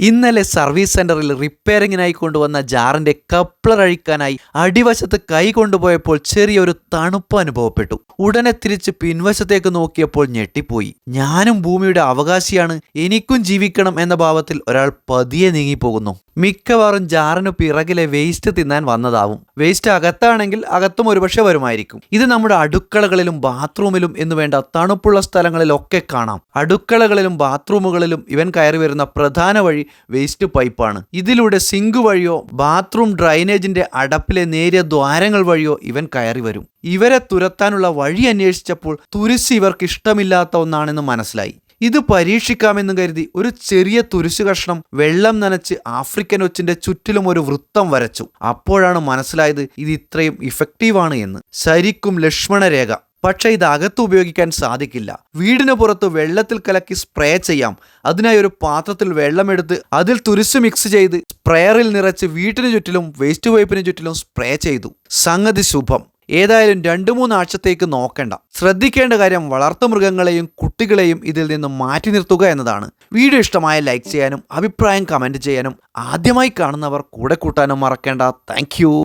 ഇന്നലെ സർവീസ് സെന്ററിൽ റിപ്പയറിങ്ങിനായി കൊണ്ടുവന്ന ജാറിന്റെ കപ്ലർ അഴിക്കാനായി അടിവശത്ത് കൈ കൊണ്ടുപോയപ്പോൾ ചെറിയൊരു തണുപ്പ് അനുഭവപ്പെട്ടു. ഉടനെ തിരിച്ച് പിൻവശത്തേക്ക് നോക്കിയപ്പോൾ ഞെട്ടിപ്പോയി. ഞാനും ഭൂമിയുടെ അവകാശിയാണ്. എനിക്കും ജീവിക്കണം എന്ന ഭാവത്തിൽ ഒരാൾ പതിയെ നീങ്ങിപ്പോകുന്നു. മിക്കവാറും ജാറിനു പിറകിലെ വേസ്റ്റ് തിന്നാൻ വന്നതാവും. വേസ്റ്റ് അകത്താണെങ്കിൽ അകത്തും ഒരുപക്ഷെ വരുമായിരിക്കും. ഇത് നമ്മുടെ അടുക്കളകളിലും ബാത്റൂമിലും എന്ന് വേണ്ട തണുപ്പുള്ള സ്ഥലങ്ങളിലൊക്കെ കാണാം. അടുക്കളകളിലും ബാത്റൂമുകളിലും ഇവൻ കയറി വരുന്ന പ്രധാന വഴി വേസ്റ്റ് പൈപ്പാണ് ഇതിലൂടെ സിങ്ക് വഴിയോ ബാത്റൂം ഡ്രൈനേജിന്റെ അടപ്പിലെ നേരിയ ദ്വാരങ്ങൾ വഴിയോ ഇവൻ കയറി വരും. ഇവരെ തുരത്താനുള്ള വഴി അന്വേഷിച്ചപ്പോൾ തുരിശ് ഇവർക്ക് ഇഷ്ടമില്ലാത്ത ഒന്നാണെന്ന് മനസ്സിലായി. ഇത് പരീക്ഷിക്കാമെന്ന് കരുതി ഒരു ചെറിയ തുരിശു കഷ്ണം വെള്ളം നനച്ച് ആഫ്രിക്കൻ ഒച്ചിന്റെ ചുറ്റിലും ഒരു വൃത്തം വരച്ചു. അപ്പോഴാണ് മനസ്സിലായത് ഇത് ഇത്രയും ഇഫക്റ്റീവാണ് എന്ന്. ശരിക്കും ലക്ഷ്മണരേഖ. പക്ഷേ ഇത് അകത്ത് ഉപയോഗിക്കാൻ സാധിക്കില്ല. വീടിന് പുറത്ത് വെള്ളത്തിൽ കലക്കി സ്പ്രേ ചെയ്യാം. അതിനായി ഒരു പാത്രത്തിൽ വെള്ളമെടുത്ത് അതിൽ തുരിശ് മിക്സ് ചെയ്ത് സ്പ്രേയറിൽ നിറച്ച് വീട്ടിന് ചുറ്റിലും വേസ്റ്റ് പൈപ്പിന് ചുറ്റിലും സ്പ്രേ ചെയ്തു. സംഗതി ശുഭം. ഏതായാലും രണ്ടു മൂന്നാഴ്ചത്തേക്ക് നോക്കേണ്ട. ശ്രദ്ധിക്കേണ്ട കാര്യം വളർത്തുമൃഗങ്ങളെയും കുട്ടികളെയും ഇതിൽ നിന്ന് മാറ്റി നിർത്തുക എന്നതാണ്. വീഡിയോ ഇഷ്ടമായ ലൈക്ക് ചെയ്യാനും അഭിപ്രായം കമന്റ് ചെയ്യാനും ആദ്യമായി കാണുന്നവർ കൂടെ കൂട്ടാനും മറക്കേണ്ട. താങ്ക്